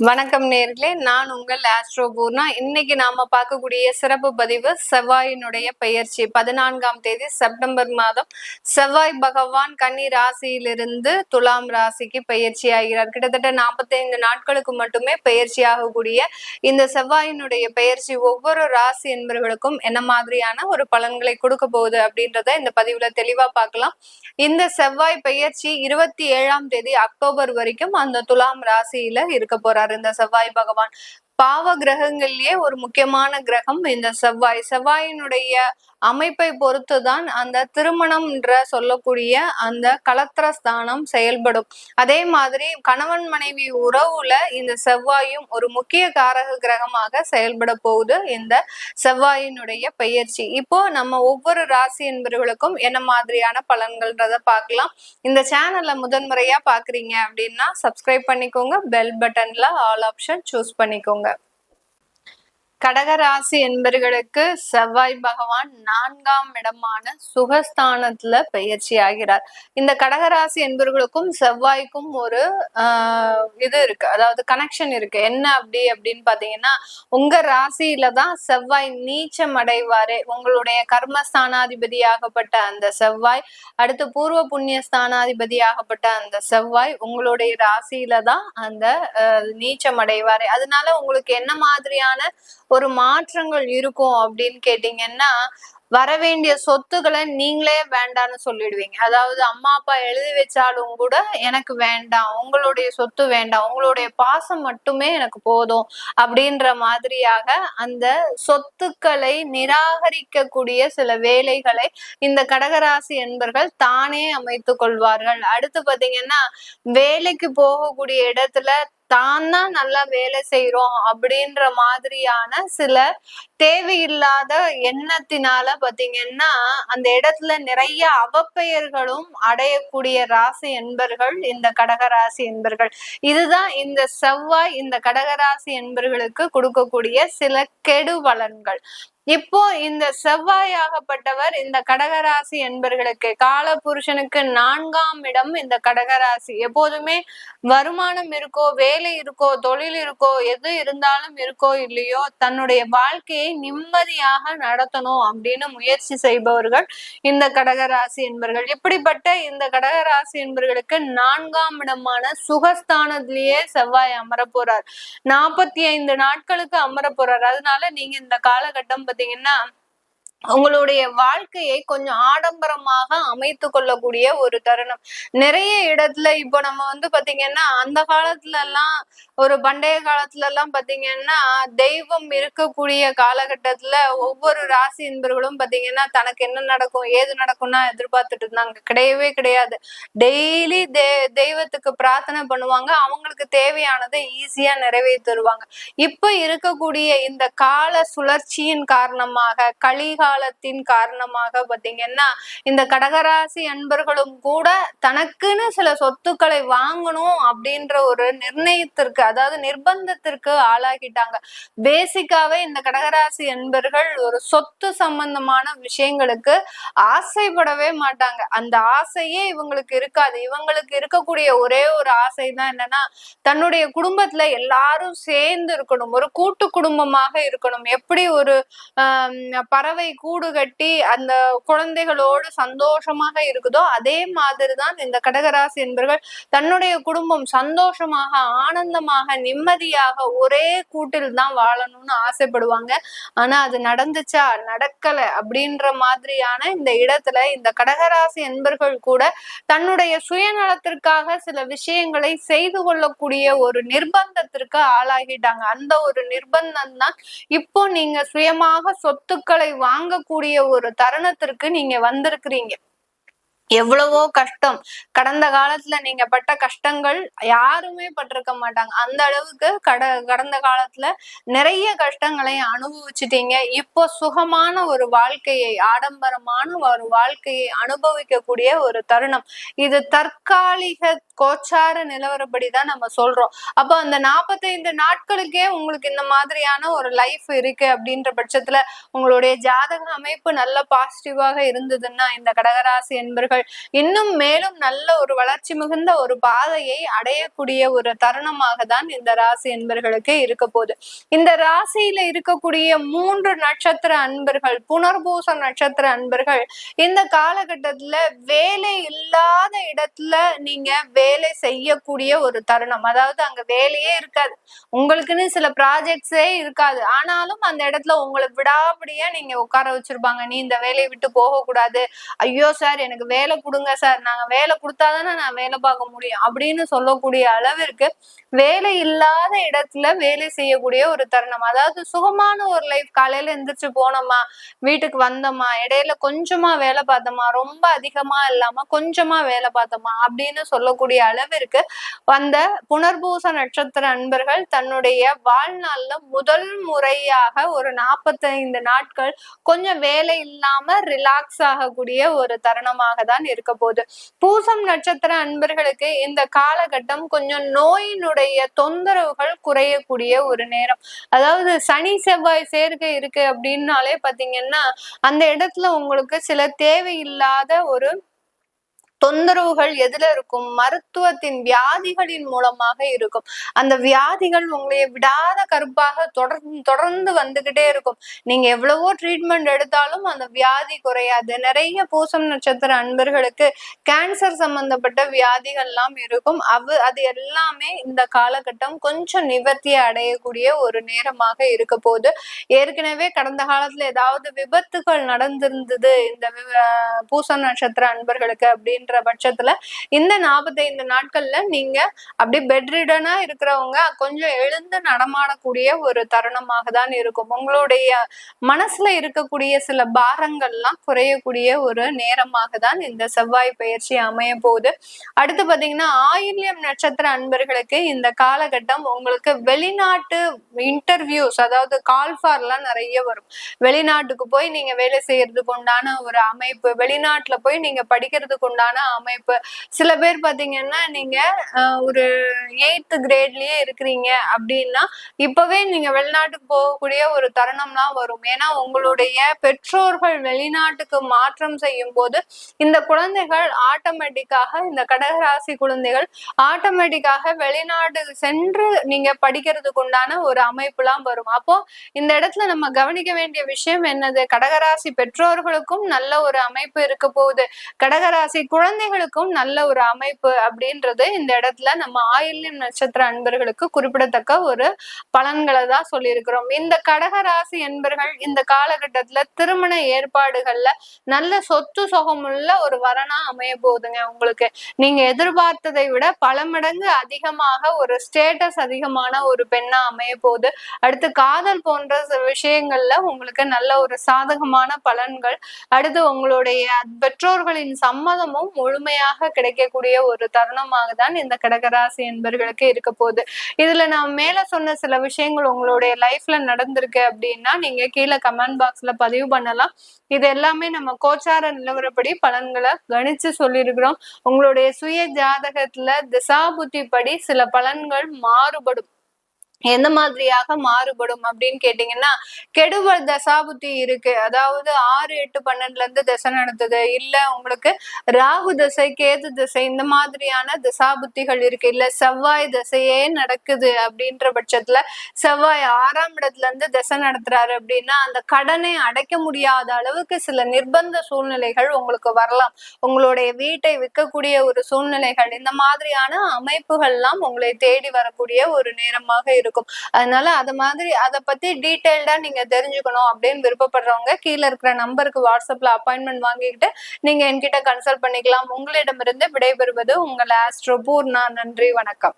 வணக்கம் நேர்களே நான் உங்கள் ஆஸ்ட்ரோ பூர்ணா இன்னைக்கு நாம பார்க்கக்கூடிய சிறப்பு பதிவு செவ்வாயினுடைய பெயர்ச்சி. பதினான்காம் தேதி செப்டம்பர் மாதம் செவ்வாய் பகவான் கன்னி ராசியிலிருந்து துலாம் ராசிக்கு பயிற்சி ஆகிறார். கிட்டத்தட்ட நாற்பத்தைந்து நாட்களுக்கு மட்டுமே பயிற்சி ஆகக்கூடிய இந்த செவ்வாயினுடைய பெயர்ச்சி ஒவ்வொரு ராசி என்பவர்களுக்கும் என்ன மாதிரியான ஒரு பலன்களை கொடுக்க போகுது அப்படின்றத இந்த பதிவுல தெளிவா பார்க்கலாம். இந்த செவ்வாய் பெயர்ச்சி இருபத்தி ஏழாம் தேதி அக்டோபர் வரைக்கும் அந்த துலாம் ராசியில இருக்க போறார். சொல்றாரு இந்த செவ்வாய் பகவான் பாவ கிரகங்கள்லயே ஒரு முக்கியமான கிரகம் இந்த செவ்வாய். செவ்வாயினுடைய அமைப்பை பொறுத்துதான் அந்த திருமணம்ன்ற சொல்லக்கூடிய அந்த கலத்திர ஸ்தானம் செயல்படும். அதே மாதிரி கணவன் மனைவி உறவுல இந்த செவ்வாயும் ஒரு முக்கிய காரக கிரகமாக செயல்பட போகுது. இந்த செவ்வாயினுடைய பெயர்ச்சி. இப்போ நம்ம ஒவ்வொரு ராசி என்பவர்களுக்கும் என்ன மாதிரியான பலன்கள்ன்றத பார்க்கலாம். இந்த சேனல்ல முதன்முறையா பாக்குறீங்க அப்படின்னா சப்ஸ்கிரைப் பண்ணிக்கோங்க. பெல் பட்டன்ல ஆல் ஆப்ஷன் சூஸ் பண்ணிக்கோங்க. கடகராசி என்பர்களுக்கு செவ்வாய் பகவான் நான்காம் இடமான சுகஸ்தானத்துல பயிற்சி ஆகிறார் இந்த கடகராசி என்பவர்களுக்கும் செவ்வாய்க்கும் ஒரு ஆஹ் இது இருக்கு. அதாவது கனெக்ஷன் இருக்கு. என்ன அப்படி அப்படின்னு பாத்தீங்கன்னா உங்க ராசியில தான் செவ்வாய் நீச்சம் அடைவாரே. உங்களுடைய கர்மஸ்தானாதிபதியாகப்பட்ட அந்த செவ்வாய் அடுத்து பூர்வ புண்ணிய ஸ்தானாதிபதியாகப்பட்ட அந்த செவ்வாய் உங்களுடைய ராசியில தான் அந்த நீச்சம் அடைவாரே. அதனால உங்களுக்கு என்ன மாதிரியான ஒரு மாற்றங்கள் இருக்கும் அப்படின்னு கேட்டீங்கன்னா வர வேண்டிய சொத்துக்களை நீங்களே வேண்டான்னு சொல்லிடுவீங்க. அதாவது அம்மா அப்பா எழுதி வச்சாலும் கூட எனக்கு வேண்டாம் உங்களுடைய சொத்து வேண்டாம் உங்களுடைய பாசம் மட்டுமே எனக்கு போதும் அப்படின்ற மாதிரியாக அந்த சொத்துக்களை நிராகரிக்கக்கூடிய சில வேலைகளை இந்த கடகராசி என்பர்கள் தானே அமைத்து கொள்வார்கள். அடுத்து பாத்தீங்கன்னா வேலைக்கு போகக்கூடிய இடத்துல தான் தான் நல்லா வேலை செய்யறோம் அப்படின்ற மாதிரியான சில தேவையில்லாத எண்ணத்தினால பாத்தீங்கன்னா அந்த இடத்துல நிறைய அவப்பெயர்களும் அடையக்கூடிய ராசி என்பர்கள் இந்த கடகராசி என்பர்கள். இதுதான் இந்த செவ்வாய் இந்த கடகராசி என்பர்களுக்கு கொடுக்கக்கூடிய சில கெடு பலன்கள். இப்போ இந்த செவ்வாயாகப்பட்டவர் இந்த கடகராசி என்பர்களுக்கு கால புருஷனுக்கு நான்காம் இடம் இந்த கடகராசி. எப்போதுமே வருமானம் இருக்கோ வேலை இருக்கோ தொழில் இருக்கோ எது இருந்தாலும் இருக்கோ இல்லையோ தன்னுடைய வாழ்க்கையை நிம்மதியாக நடத்தணும் அப்படின்னு முயற்சி செய்பவர்கள் இந்த கடகராசி என்பர்கள். இப்படிப்பட்ட இந்த கடகராசி என்பர்களுக்கு நான்காம் இடமான சுகஸ்தானத்திலேயே செவ்வாய் அமர போறார். நாற்பத்தி ஐந்து நாட்களுக்கு அமர போறார். அதனால நீங்க இந்த காலகட்டம் பாத்தீங்கன்னா உங்களுடைய வாழ்க்கையை கொஞ்சம் ஆடம்பரமாக அமைத்து கொள்ளக்கூடிய ஒரு தருணம். நிறைய இடத்துல இப்போ நம்ம வந்து பாத்தீங்கன்னா அந்த காலத்துல எல்லாம் ஒரு பண்டைய காலத்துல எல்லாம் பாத்தீங்கன்னா தெய்வம் இருக்கக்கூடிய காலகட்டத்துல ஒவ்வொரு ராசி என்பர்களும் பாத்தீங்கன்னா தனக்கு என்ன நடக்கும் ஏது நடக்கும்னா எதிர்பார்த்துட்டு இருந்தாங்க. கிடையவே கிடையாது. டெய்லி தே தெய்வத்துக்கு பிரார்த்தனை பண்ணுவாங்க. அவங்களுக்கு தேவையானதை ஈஸியா நிறைவேற்றுவாங்க இப்ப இருக்கக்கூடிய இந்த கால சுழற்சியின் காரணமாக கலிகால காலத்தின் காரணமாக பாத்தீங்கன்னா இந்த கடகராசி அன்பர்களும் கூட தனக்குன்னு சில சொத்துக்களை வாங்கணும் அப்படின்ற ஒரு நிர்ணயத்திற்கு அதாவது நிர்பந்தத்திற்கு ஆளாகிட்டாங்க. பேசிக்காவே இந்த கடகராசி அன்பர்கள் ஒரு சொத்து சம்பந்தமான விஷயங்களுக்கு ஆசைப்படவே மாட்டாங்க. அந்த ஆசையே இவங்களுக்கு இருக்காது. இவங்களுக்கு இருக்கக்கூடிய ஒரே ஒரு ஆசை தான் என்னன்னா தன்னுடைய குடும்பத்துல எல்லாரும் சேர்ந்து இருக்கணும். ஒரு கூட்டு குடும்பமாக இருக்கணும். எப்படி ஒரு பறவை கூடு கட்டி அந்த குழந்தைகளோடு சந்தோஷமாக இருக்குதோ அதே மாதிரிதான் இந்த கடகராசி என்பர்கள் தன்னுடைய குடும்பம் சந்தோஷமாக ஆனந்தமாக நிம்மதியாக ஒரே கூட்டில் தான் வாழணும்னு ஆசைப்படுவாங்க. ஆனா அது நடந்துச்சா? நடக்கல அப்படின்ற மாதிரியான இந்த இடத்துல இந்த கடகராசி என்பர்கள் கூட தன்னுடைய சுயநலத்திற்காக சில விஷயங்களை செய்து கொள்ளக்கூடிய ஒரு நிர்பந்தத்திற்கு ஆளாகிட்டாங்க. அந்த ஒரு நிர்பந்தம் தான் இப்போ நீங்க சுயமாக சொத்துக்களை வாங்க வாங்கக்கூடிய ஒரு தருணத்திற்கு நீங்க வந்திருக்கிறீங்க. எவ்வளவோ கஷ்டம். கடந்த காலத்துல நீங்க பட்ட கஷ்டங்கள் யாருமே பட்டிருக்க மாட்டாங்க. அந்த அளவுக்கு கட கடந்த காலத்துல நிறைய கஷ்டங்களை அனுபவிச்சுட்டீங்க. இப்போ சுகமான ஒரு வாழ்க்கையை ஆடம்பரமான ஒரு வாழ்க்கையை அனுபவிக்கக்கூடிய ஒரு தருணம். இது தற்காலிக கோச்சார நிலவரப்படிதான் நம்ம சொல்றோம். அப்போ அந்த நாற்பத்தைந்து நாட்களுக்கே உங்களுக்கு இந்த மாதிரியான ஒரு லைஃப் இருக்கு அப்படின்ற பட்சத்துல உங்களுடைய ஜாதக அமைப்பு நல்ல பாசிட்டிவாக இருந்ததுன்னா இந்த கடகராசி என்பர்கள் அன்பர்கள் இன்னும் மேலும் நல்ல ஒரு வளர்ச்சி மிகுந்த ஒரு பாதையை அடையக்கூடிய ஒரு தருணமாக தான் இந்த ராசி அன்பர்களுக்கு இருக்க போகுது. இந்த ராசியில இருக்கக்கூடிய மூன்று நட்சத்திர அன்பர்கள் புனர்பூச நட்சத்திர அன்பர்கள் இந்த காலகட்டத்துல வேலை இல்லாத இடத்துல நீங்க வேலை செய்யக்கூடிய ஒரு தருணம். அதாவது அங்க வேலையே இருக்காது. உங்களுக்குன்னு சில ப்ராஜெக்ட்ஸே இருக்காது. ஆனாலும் அந்த இடத்துல உங்களை விடாபடியா நீங்க உட்கார வச்சிருப்பாங்க. நீ இந்த வேலையை விட்டு போக கூடாது ஐயோ சார் எனக்கு வேலை வேலை கொடுங்க சார். நாங்க வேலை கொடுத்தாதானே நான் வேலை பார்க்க முடியும். அப்படின்னு சொல்லக்கூடிய அளவிற்கு வேலை இல்லாத இடத்துல வேலை செய்யக்கூடிய ஒரு தருணம். அதாவது சுகமான ஒரு லைஃப் காலையில எந்திரிச்சு போனோமா வீட்டுக்கு வந்தோமா இடையில கொஞ்சமா வேலை பார்த்தோமா ரொம்ப அதிகமா இல்லாம கொஞ்சமா வேலை பார்த்தோமா அப்படின்னு சொல்லக்கூடிய அளவிற்கு வந்த புனர்பூச நட்சத்திர அன்பர்கள் தன்னுடைய வாழ்நாள்ல முதல் முறையாக ஒரு நாற்பத்தைந்து நாட்கள் கொஞ்சம் வேலை இல்லாம ரிலாக்ஸ் ஆகக்கூடிய ஒரு தருணமாக தான் இருக்க போகுது. பூசம் நட்சத்திர அன்பர்களுக்கு இந்த காலகட்டம் கொஞ்சம் நோயினுடைய தொந்தரவுகள் குறையக்கூடிய ஒரு நேரம். அதாவது சனி செவ்வாய் சேர்க்கை இருக்கு அப்படின்னாலே பாத்தீங்கன்னா அந்த இடத்துல உங்களுக்கு சில தேவையில்லாத ஒரு தொந்தரவுகள் எதுல இருக்கும்? மருத்துவத்தின் வியாதிகளின் மூலமாக இருக்கும். அந்த வியாதிகள் உங்களை விடாத கருப்பாக தொடர்ந்து தொடர்ந்து வந்துகிட்டே இருக்கும். நீங்க எவ்வளவோ ட்ரீட்மெண்ட் எடுத்தாலும் அந்த வியாதி குறையாது. நிறைய பூசம் நட்சத்திர அன்பர்களுக்கு கேன்சர் சம்பந்தப்பட்ட வியாதிகள்லாம் இருக்கும். அவ அது எல்லாமே இந்த காலகட்டம் கொஞ்சம் நிவர்த்தி அடையக்கூடிய ஒரு நேரமாக இருக்க போது ஏற்கனவே கடந்த காலத்துல ஏதாவது விபத்துகள் நடந்திருந்தது. இந்த பூசம் நட்சத்திர அன்பர்களுக்கு அப்படின்னு அப்படின்ற பட்சத்துல இந்த நாற்பத்தைந்து நாட்கள்ல நீங்க அப்படி பெட்ரிடனா இருக்கிறவங்க கொஞ்சம் எழுந்து நடமாடக்கூடிய ஒரு தருணமாக தான் இருக்கும். உங்களுடைய மனசுல இருக்கக்கூடிய சில பாரங்கள்லாம் குறையக்கூடிய ஒரு நேரமாக தான் இந்த செவ்வாய் பயிற்சி அமைய போகுது. அடுத்து பாத்தீங்கன்னா ஆயில்யம் நட்சத்திர அன்பர்களுக்கு இந்த காலகட்டம் உங்களுக்கு வெளிநாட்டு இன்டர்வியூஸ் அதாவது கால்ஃபார்லாம் நிறைய வரும். வெளிநாட்டுக்கு போய் நீங்க வேலை செய்யறதுக்கு உண்டான ஒரு அமைப்பு வெளிநாட்டுல போய் நீங்க படிக்கிறதுக்கு உண்டான அமைப்பு. சில பேர் பாத்தீங்கன்னா நீங்க ஒரு எயித்து கிரேட்லயே இருக்கிறீங்க அப்படின்னா இப்பவே நீங்க வெளிநாட்டுக்கு போகக்கூடிய ஒரு தருணம்லாம் வரும். ஏன்னா உங்களுடைய பெற்றோர்கள் வெளிநாட்டுக்கு மாற்றம் செய்யும் போது இந்த குழந்தைகள் ஆட்டோமேட்டிக்காக இந்த கடகராசி குழந்தைகள் ஆட்டோமேட்டிக்காக வெளிநாடு சென்று நீங்க படிக்கிறதுக்கு உண்டான ஒரு அமைப்புலாம் வரும். அப்போ இந்த இடத்துல நம்ம கவனிக்க வேண்டிய விஷயம் என்னது? கடகராசி பெற்றோர்களுக்கும் நல்ல ஒரு அமைப்பு இருக்க போகுது. கடகராசி குழந்தை குழந்தைகளுக்கும் நல்ல ஒரு அமைப்பு அப்படின்றது இந்த இடத்துல நம்ம ஆயில்யம் நட்சத்திர அன்பர்களுக்கு குறிப்பிடத்தக்க ஒரு பலன்களை தான் சொல்லியிருக்கிறோம். இந்த கடகராசி என்பர்கள் இந்த காலகட்டத்துல திருமண ஏற்பாடுகள்ல நல்ல சொத்து சுகமுள்ள ஒரு வரனா அமைய போகுதுங்க உங்களுக்கு. நீங்க எதிர்பார்த்ததை விட பல மடங்கு அதிகமாக ஒரு ஸ்டேட்டஸ் அதிகமான ஒரு பெண்ணா அமைய போகுது. அடுத்து காதல் போன்ற விஷயங்கள்ல உங்களுக்கு நல்ல ஒரு சாதகமான பலன்கள். அடுத்து உங்களுடைய பெற்றோர்களின் சம்மதமும் முழுமையாக கிடைக்கக்கூடிய ஒரு தருணமாக தான் இந்த கடகராசி என்பர்களுக்கு இருக்க போகுது. இதுல நான் மேல சொன்ன சில விஷயங்கள் உங்களுடைய லைஃப்ல நடந்திருக்கு அப்படின்னா நீங்க கீழே கமெண்ட் பாக்ஸ்ல பதிவு பண்ணலாம். இது எல்லாமே நம்ம கோச்சார நிலவரப்படி பலன்களை கணிச்சு சொல்லியிருக்கிறோம். உங்களுடைய சுய ஜாதகத்துல திசாபுத்தி படி சில பலன்கள் மாறுபடும். எந்த மாதிரியாக மாறுபடும் அப்படின்னு கேட்டீங்கன்னா கெடுவல் தசாபுத்தி இருக்கு. அதாவது ஆறு எட்டு பன்னெண்டுல இருந்து திசை நடத்துது இல்ல உங்களுக்கு ராகு தசை கேது தசை இந்த மாதிரியான தசாபுத்திகள் இருக்கு. இல்ல செவ்வாய் தசையே நடக்குது அப்படின்ற பட்சத்துல செவ்வாய் ஆறாம் இடத்துல இருந்து தசை நடத்துறாரு அப்படின்னா அந்த கடனை அடைக்க முடியாத அளவுக்கு சில நிர்பந்த சூழ்நிலைகள் உங்களுக்கு வரலாம். உங்களுடைய வீட்டை விற்கக்கூடிய ஒரு சூழ்நிலைகள் இந்த மாதிரியான அமைப்புகள்லாம் உங்களை தேடி வரக்கூடிய ஒரு நேரமாக இருக்கும் இருக்கும். அதனால அது மாதிரி அதை பத்தி டீட்டெயில்டா நீங்க தெரிஞ்சுக்கணும் அப்படின்னு விருப்பப்படுறவங்க கீழே இருக்கிற நம்பருக்கு வாட்ஸ்அப்ல அப்பாயின்மெண்ட் வாங்கிக்கிட்டு நீங்க என்கிட்ட கன்சல்ட் பண்ணிக்கலாம். உங்களிடமிருந்து விடைபெறுவது உங்கள் ஆஸ்ட்ரோ பூர்ணா. நன்றி வணக்கம்.